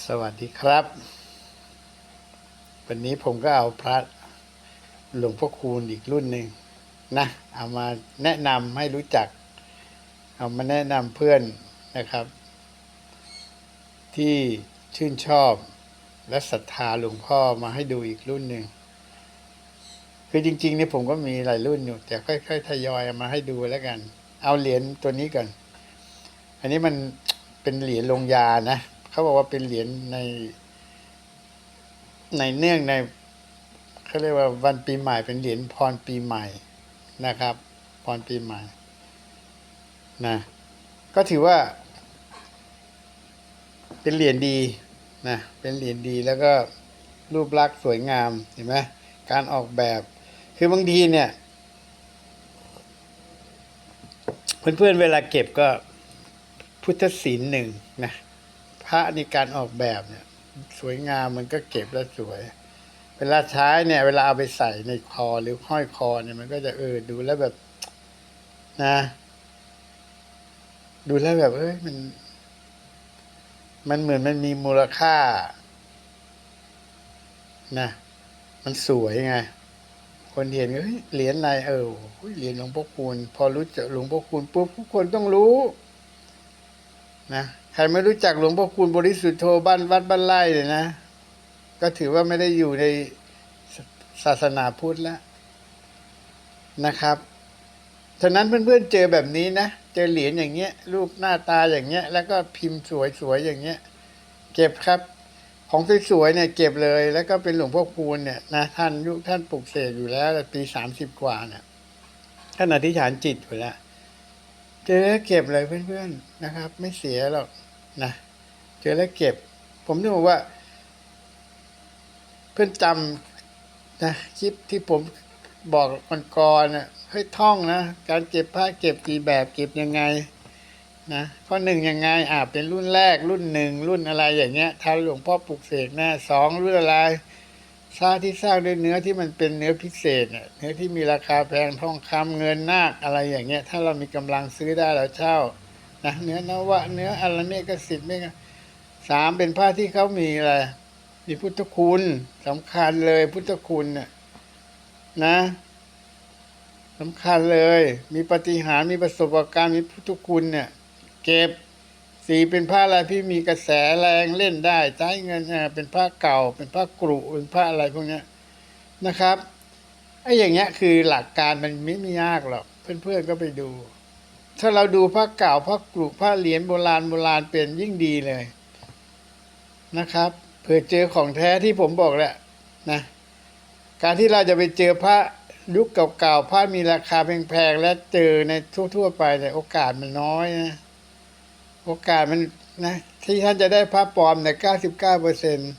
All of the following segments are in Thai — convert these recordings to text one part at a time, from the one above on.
สวัสดีครับ วันนี้ผมก็เอาพระหลวงพ่อคูณอีกรุ่นหนึ่งนะ เอามาแนะนำให้รู้จัก เอามาแนะนำเพื่อนนะครับ ที่ชื่นชอบและศรัทธาหลวงพ่อมาให้ดูอีกรุ่นหนึ่งคือจริงๆเนี่ยผมก็มีหลายรุ่นอยู่ แต่ค่อยๆทยอยมาให้ดูแล้วกัน เอาเหรียญตัวนี้ก่อน อันนี้มันเป็นเหรียญลงยานะ เขาบอกว่าเป็นเหรียญใน ในเนื่องในเขาเรียกว่าวันปีใหม่เป็นเหรียญพรปีใหม่นะครับพรปีใหม่นะก็ถือว่า เป็นเหรียญดีนะเป็นเหรียญดีแล้วก็รูปลักษณ์สวยงามเห็นไหมการออกแบบ คือบางทีเนี่ยเพื่อนๆเวลาเก็บก็พุทธศิลหนึ่งนะ ระในการออกแบบเนี่ย สวยงามมันก็เก็บแล้วสวย เวลาใช้เนี่ย เวลาเอาไปใส่ในคอหรือห้อยคอเนี่ยมันก็จะเออดูแล้วแบบ นะ ดูแล้วแบบเอ้ยมัน มันเหมือนมันมีมูลค่า นะมันสวยไง คนเห็นก็เฮ้ยเหรียญอะไรเออเฮ้ยเหรียญหลวงพ่อคูณ พอรู้จักหลวงพ่อคูณปุ๊บทุกคนต้องรู้ นะ ใครไม่รู้จักหลวงพ่อคูณบริสุทธโธบ้านวัดบ้านไร่เลยนะ ก็ถือว่าไม่ได้อยู่ในศาสนาพุทธแล้วนะครับฉะนั้นเพื่อนๆเจอแบบนี้นะ เจอเหรียญอย่างเงี้ย รูปหน้าตาอย่างเงี้ย แล้วก็พิมพ์สวยๆอย่างเงี้ย เก็บครับ ของสวยๆเนี่ย เก็บเลย แล้วก็เป็นหลวงพ่อคูณเนี่ยนะท่านยุคท่านปลุกเสกอยู่แล้วปีสามสิบกว่าเนี่ยท่านอธิษฐานจิตอยู่แล้วเจอแล้วเก็บเลยเพื่อนๆนะครับ ไม่เสียหรอก นะเจอแล้วเก็บ ผมจะบอกว่า เพื่อนจำนะคลิปที่ผมบอกมันก่อนนะให้ท่องนะ การเก็บผ้าเก็บกี่แบบเก็บยังไงนะข้อหนึ่งยังไงอ่าเป็นรุ่นแรกรุ่นหนึ่งรุ่นอะไรอย่างเงี้ยท่านหลวงพ่อปลุกเสกแน่สองรุ่นอะไรสร้าที่สร้างด้วยเนื้อที่มันเป็นเนื้อพิเศษเนื้อที่มีราคาแพงทองคำเงินนาคอะไรอย่างเงี้ย ถ้าเรามีกำลังซื้อได้เราเช่า นะเนื้อนวะเนื้ออะไรเนี่ยกสิบเนี่ยก็สามเป็นผ้าที่เขามีอะไรมีพุทธคุณสำคัญเลยพุทธคุณน่ะนะสำคัญเลย มีปฏิหารมีประสบการณ์มีพุทธคุณเนี่ย เก็บสีเป็นผ้าอะไรที่มีกระแสแรงเล่นได้ใช้เงินเอ่อเป็นผ้าเก่า เป็นผ้ากรุเป็นผ้าอะไรพวกเนี้ยนะครับไอ้อย่างเงี้ยคือหลักการมันไม่ไม่ยากหรอกเพื่อนๆก็ไปดู ถ้าเราดูผ้าเก่าผ้ากรุผ้าเหรียญโบราณโบราณเป็นยิ่งดีเลยนะครับเผื่อเจอของแท้ที่ผมบอกแหละนะการที่เราจะไปเจอพระยุคเก่าๆพระมีราคาแพงๆและเจอในทั่วๆไปเนี่โอกาสมันน้อยนะโอกาสมันนะที่ท่านจะได้พระปลอมเนี่ยเก้าสิบเก้าเปอร์เซ็นต์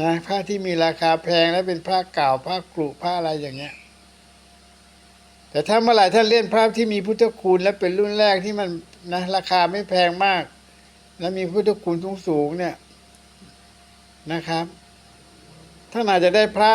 นะผ้าที่มีราคาแพงและเป็นผ้าเก่าผ้ากรุผ้าอะไรอย่างเงี้ย แต่ถ้าเมื่อไหร่ท่านเล่นพระที่มีพุทธคุณและเป็นรุ่นแรกที่มันนะราคาไม่แพงมาก และมีพุทธคุณสูงสูงเนี่ยนะครับท่านอาจจะได้พระ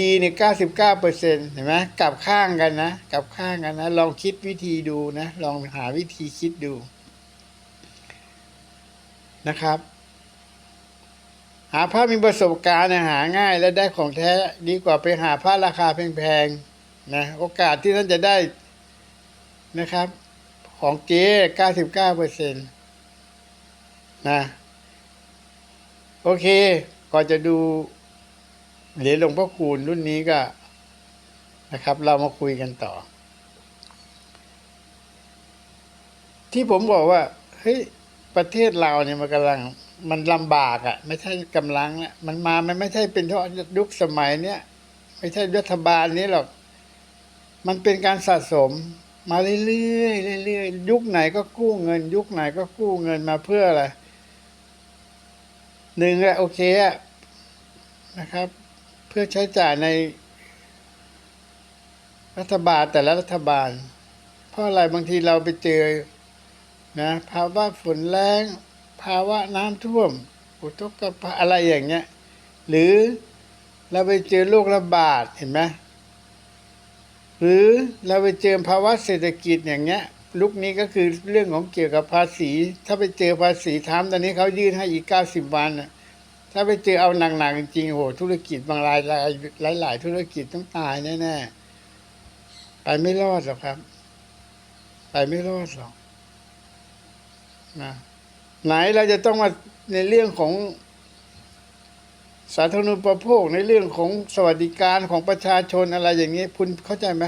ดีๆเนี่ยเก้าสิบเก้าเปอร์เซ็นต์เห็นไหมกลับข้างกันนะกลับข้างกันนะลองคิดวิธีดูนะ ลองหาวิธีคิดดูนะครับ หาพระมีประสบการณ์หาง่ายและได้ของแท้ดีกว่าไปหาพระราคาแพงๆ นะโอกาสที่ท่านจะได้นะครับ ของเก๊เก้าสิบเก้าเปอร์เซ็นต์นะโอเคก่อนจะดูเหรียญหลวงพ่อคูณรุ่นนี้ก็นะครับ เรามาคุยกันต่อ ที่ผมบอกว่าเฮ้ยประเทศเราเนี่ยมันกำลังมันลำบากอะ่ะ ไม่ใช่กำลังอะมันมามันไม่ใช่เป็นเพราะยุคสมัยเนี้ยไม่ใช่รัฐบาลนี้หรอก มันเป็นการสะสมมาเรื่อยๆเรื่อยๆยุคไหนก็กู้เงิน ยุคไหนก็กู้เงินมาเพื่ออะไรหนึ่งอะโอเคอะนะครับ เพื่อใช้จ่ายใน รัฐบาลแต่ละรัฐบาล เพราะอะไรบางทีเราไปเจอนะภาวะฝนแรงภาวะน้ำท่วม อุทกภัยอะไรอย่างเงี้ย หรือเราไปเจอโรคระบาดเห็นไหม หรือเราไปเจอภาวะเศรษฐกิจอย่างเงี้ยลุกนี้ก็คือเรื่องของเกี่ยวกับภาษี ถ้าไปเจอภาษีทำตอนนี้เขายื่นให้อีกเก้าสิบวันถ้าไปเจอเอาหนักๆจริงๆโหธุรกิจบางรายรายหลายๆธุรกิจต้องตายแน่ๆไปไม่รอดหรอกครับ ไปไม่รอดหรอกนะไหนเราจะต้องมาในเรื่องของ สาธารณูปโภคในเรื่องของสวัสดิการของประชาชนอะไรอย่างนี้คุณเข้าใจไหม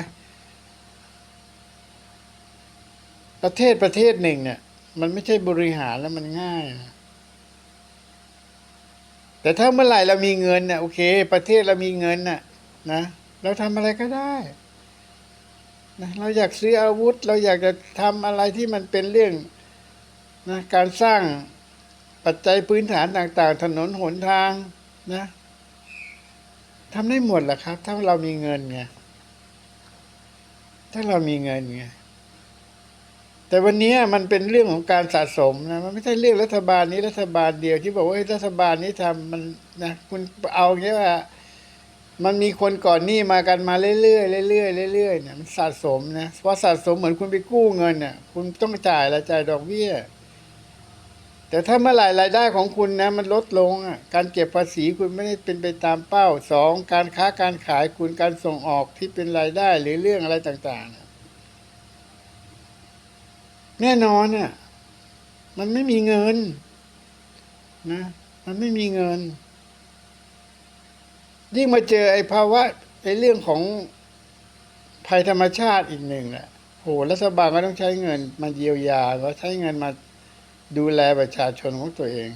ประเทศประเทศหนึ่งเนี่ย มันไม่ใช่บริหารแล้วมันง่ายนะแต่ถ้าเมื่อไหร่เรามีเงินเนี่ยโอเค ประเทศเรามีเงินน่ะนะเราทำอะไรก็ได้นะเราอยากซื้ออาวุธ เราอยากจะทำอะไรที่มันเป็นเรื่องนะการสร้างปัจจัยพื้นฐานต่าง ๆ ถนนหนทาง นะทำได้หมดแหละครับ ถ้าเรามีเงินไงถ้าเรามีเงินไงแต่วันนี้มันเป็นเรื่องของการสะสมนะมันไม่ใช่เรื่องรัฐบาลนี้รัฐบาลเดียวที่บอกว่ารัฐบาลนี้ทำมันนะคุณเอาอย่างนี้ว่า มันมีคนก่อนหนี้มากันมาเรื่อยๆเรื่อยๆเรื่อยๆเนี่ยมันสะสมนะเพราะสะสมเหมือนคุณไปกู้เงินเนี่ยคุณต้องจ่ายละจ่ายดอกเบี้ย แต่ถ้าเมื่อไหร่รายได้ของคุณนะมันลดลงอะการเก็บภาษีคุณไม่ได้เป็นไปตามเป้าสองการค้าการขายคุณการส่งออกที่เป็นรายได้หรือเรื่องอะไรต่างๆ แน่นอนอะมันไม่มีเงิน นะ มันไม่มีเงิน ยิ่งมาเจอไอ้ภาวะไอ้เรื่องของภัยธรรมชาติอีกหนึ่งอะโหรัฐบาลก็ต้องใช้เงินมาเยียวยาแล้วใช้เงินมา ดูแลประชาชนของตัวเอง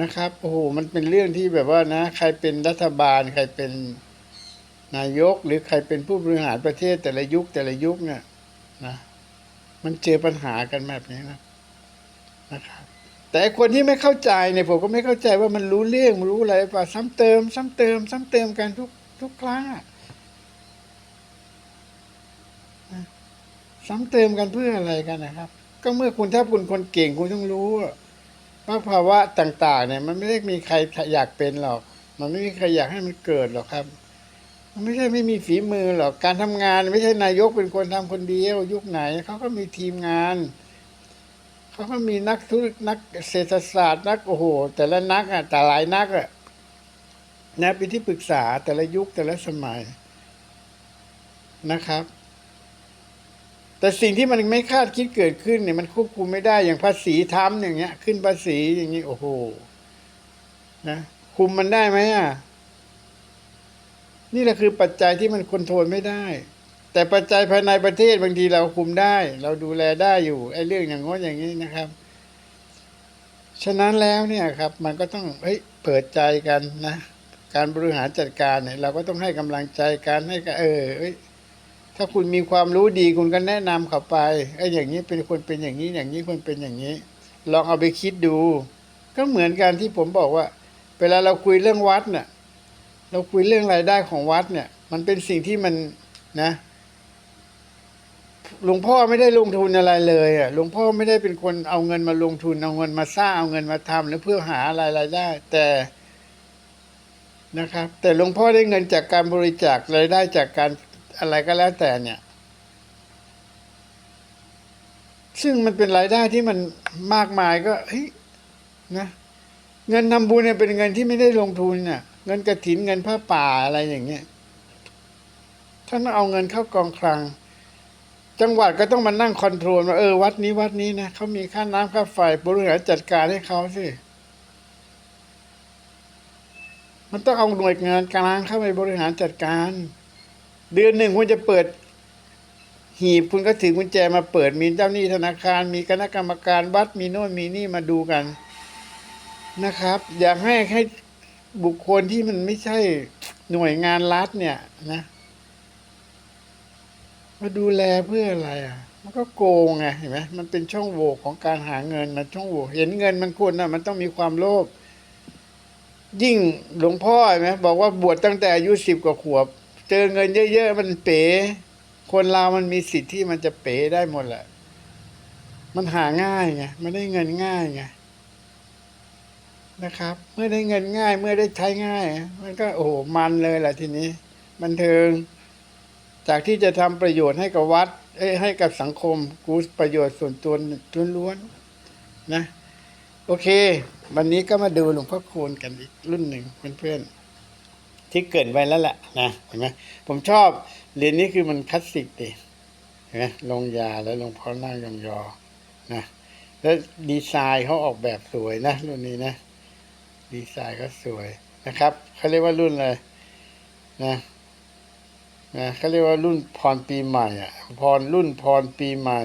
นะครับโอ้โหมันเป็นเรื่องที่แบบว่านะ ใครเป็นรัฐบาล ใครเป็นนายก หรือใครเป็นผู้บริหารประเทศแต่ละยุคแต่ละยุคเนี่ยนะ มันเจอปัญหากันแบบนี้นะนะครับ แต่คนที่ไม่เข้าใจเนี่ยผมก็ไม่เข้าใจว่ามันรู้เรื่องรู้อะไรป่ะซ้ำเติม ซ้ำเติม ซ้ำเติมกันทุกทุกครั้งอะซ้ำเติมกันเพื่ออะไรกันนะครับ ก็เมื่อคุณถ้าคุณคนเก่งคุณต้องรู้ว่าภาวะต่าง ๆ เนี่ย มันไม่ได้มีใครอยากเป็นหรอก มันไม่มีใครอยากให้มันเกิดหรอกครับ มันไม่ใช่ไม่มีฝีมือหรอกการทำงาน ไม่ใช่นายกเป็นคนทำคนเดียว ยุคไหนเขาก็มีทีมงานเขาก็มีนักธุรนักเศรษฐศาสตร์ นักโอ้โห แต่ละนักอะแต่หลายนักอะนะเป็นที่ปรึกษาแต่ละยุคแต่ละสมัยนะครับ แต่สิ่งที่มันไม่คาดคิดเกิดขึ้นเนี่ยมันควบคุมไม่ได้อย่างภาษีทำอย่างเงี้ย ขึ้นภาษีอย่างนี้โอ้โหนะคุมมันได้ไหมอะนี่แหละคือปัจจัยที่มันคอนโทรลไม่ได้ แต่ปัจจัยภายในประเทศบางทีเราคุมได้ เราดูแลได้อยู่ไอ้เรื่องอย่างง้นอย่างนี้นะครับ ฉะนั้นแล้วเนี่ยครับ มันก็ต้องเฮ้ยเปิดใจกันนะ การบริหารจัดการเนี่ย เราก็ต้องให้กำลังใจกันให้กันเออเอ้ย ถ้าคุณมีความรู้ดีคุณก็แนะนำเขาไปไอ้อย่างนี้เป็นคนเป็นอย่างนี้อย่างนี้คนเป็นอย่างนี้ ลองเอาไปคิดดู ก็เหมือนกันที่ผมบอกว่า เวลาเราคุยเรื่องวัดเนี่ย เราคุยเรื่องรายได้ของวัดเนี่ย มันเป็นสิ่งที่มันนะหลวงพ่อไม่ได้ลงทุนอะไรเลยอะหลวงพ่อไม่ได้เป็นคนเอาเงินมาลงทุนเอาเงินมาสร้างเอาเงินมาทำหรือเพื่อหาอะไรรายได้ แต่นะครับ แต่หลวงพ่อได้เงินจากการบริจาครายได้จากการ อะไรก็แล้วแต่เนี่ย ซึ่งมันเป็นรายได้ที่มันมากมายก็เฮ้ยนะเงินทำบุญเนี่ยเป็นเงินที่ไม่ได้ลงทุนเนี่ยเงินกระถินเงินผ้าป่าอะไรอย่างเงี้ยท่านเอาเงินเข้ากองคลัง จังหวัดก็ต้องมานั่งคอนโทรลว่าเออวัดนี้วัดนี้นะเขามีค่าน้ำค่าไฟบริหารจัดการให้เขาสิมันต้องเอาหน่วยงานกลางเข้าไปบริหารจัดการ เดือนหนึ่งคุณจะเปิด หีบคุณก็ถือกุญแจมาเปิดมีเจ้าหนี้ธนาคาร มีคณะกรรมการวัดมีโน่นมีนี่มาดูกันนะครับ อยากให้ให้บุคคลที่มันไม่ใช่หน่วยงานรัฐเนี่ยนะมาดูแลเพื่ออะไรอะ มันก็โกงไงเห็นไหมมันเป็นช่องโหว่ของการหาเงินมันช่องโหว่เห็นเงินมันคนอะมันต้องมีความโลภยิ่งหลวงพ่อเห็นไหมบอกว่าบวชตั้งแต่อายุสิบกว่าขวบ เจอเงินเยอะๆมันเป๋ คนเรามันมีสิทธิ์ที่มันจะเป๋ได้หมดแหละ มันหาง่ายไงมันได้เงินง่ายไงนะครับ เมื่อได้เงินง่าย เมื่อได้ใช้ง่าย มันก็โอ้โหมันเลยแหละทีนี้ บันเทิง จากที่จะทำประโยชน์ให้กับวัด เอ้ให้กับสังคมกูประโยชน์ส่วนตัวล้วนๆนะ โอเค วันนี้ก็มาดูหลวงพ่อคูณกันอีกรุ่นหนึ่งเพื่อนๆ ที่เกินไว้แล้วแหละนะเห็นไหมผมชอบเหรียญนี้คือมันคลาสสิกดีเห็นไหมลงยาแล้วลงพ่อนั่งยองๆนะแล้วดีไซน์เขาออกแบบสวยนะรุ่นนี้นะ ดีไซน์ก็สวยนะครับเขาเรียกว่ารุ่นอะไรนะนะเขาเรียกว่ารุ่นพรปีใหม่อะพรรุ่นพรปีใหม่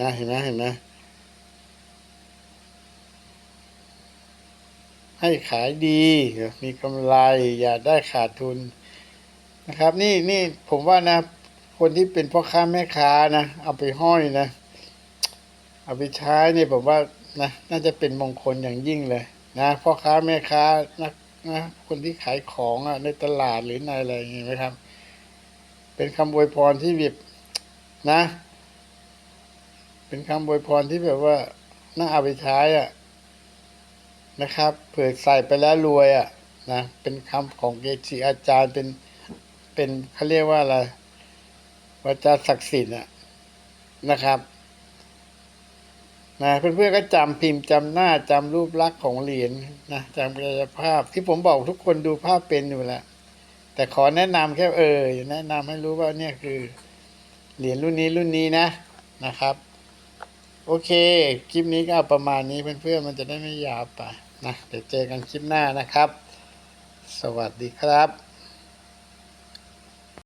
นะเห็นไหมเห็นไหม ให้ขายดี มีกำไรอย่าได้ขาดทุนนะครับ นี่นี่ผมว่านะ คนที่เป็นพ่อค้าแม่ค้านะเอาไปห้อยนะ เอาไปใช้เนี่ยผมว่านะน่าจะเป็นมงคลอย่างยิ่งเลยนะพ่อค้าแม่ค้านะนะคนที่ขายของอะในตลาดหรือในอะไรอย่างเงี้ยครับ เป็นคำอวยพรที่แบบนะ เป็นคำอวยพรที่แบบว่าน่าเอาไปใช้อะ นะครับ เผื่อใส่ไปแล้วรวยอะนะเป็นคำของเกจิอาจารย์เป็นเป็นเขาเรียกว่าอะไรวาจาศักดิ์สิทธิ์อะนะครับนะเพื่อนๆก็จำพิมพ์จำหน้าจำรูปลักษณ์ของเหรียญนะจำกายภาพที่ผมบอกทุกคนดูภาพเป็นอยู่แล้วแต่ขอแนะนำแค่เออแนะนำให้รู้ว่าเนี่ยคือเหรียญรุ่นนี้รุ่นนี้นะนะครับ โอเค คลิปนี้ก็เอาประมาณนี้เพื่อนๆมันจะได้ไม่ยาวไป นะเดี๋ยวเจอกันคลิปหน้านะครับ สวัสดีครับ